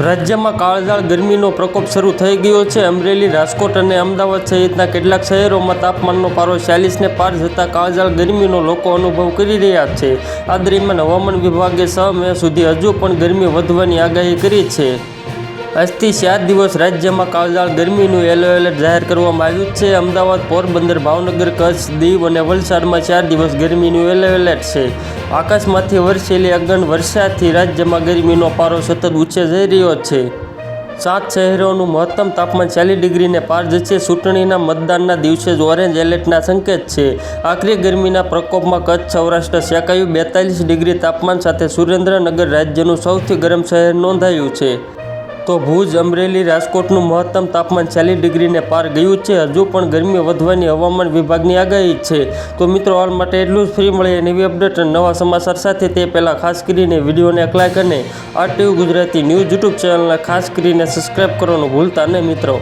રાજ્યમાં કાળઝાળ ગરમીનો પ્રકોપ શરૂ થઈ ગયો છે. અમરેલી, રાજકોટ અને અમદાવાદ સહિતના કેટલાક શહેરોમાં તાપમાનનો પારો ચાલીસને પાર જતાં કાળઝાળ ગરમીનો લોકો અનુભવ કરી રહ્યા છે. આ દરમિયાન હવામાન વિભાગે છ મે સુધી હજુ પણ ગરમી વધવાની આગાહી કરી છે. આજથી ચાર દિવસ રાજ્યમાં કાળઝાળ ગરમીનું યલો એલર્ટ જાહેર કરવામાં આવ્યું છે. અમદાવાદ, પોરબંદર, ભાવનગર, કચ્છ, દીવ અને વલસાડમાં ચાર દિવસ ગરમીનું યલો એલર્ટ છે. આકાશમાંથી વરસેલી અગણ વરસાદથી રાજ્યમાં ગરમીનો પારો સતત ઊંચે જઈ રહ્યો છે. સાત શહેરોનું મહત્તમ તાપમાન ચાલીસ ડિગ્રીને પાર જશે. ચૂંટણીના મતદાનના દિવસે જ ઓરેન્જ એલર્ટના સંકેત છે. આખરી ગરમીના પ્રકોપમાં કચ્છ, સૌરાષ્ટ્ર શેકાયું બેતાલીસ ડિગ્રી તાપમાન સાથે સુરેન્દ્રનગર રાજ્યનું સૌથી ગરમ શહેર નોંધાયું છે. તો ભુજ અમરેલી રાજકોટનું મહત્તમ તાપમાન ચાલીસ ડિગ્રીને પાર ગયું છે. હજુ પણ ગરમી વધવાની હવામાન વિભાગની આગાહી છે. તો મિત્રો હાલ માટે એટલું જ ફ્રી મળે નવી અપડેટ અને નવા સમાચાર સાથે. તે પહેલાં ખાસ કરીને વિડીયોને લાઈક અને આરટીવી ગુજરાતી ન્યૂઝ યુટ્યુબ ચેનલને ખાસ કરીને સબસ્ક્રાઈબ કરવાનું ભૂલતા નહીં મિત્રો.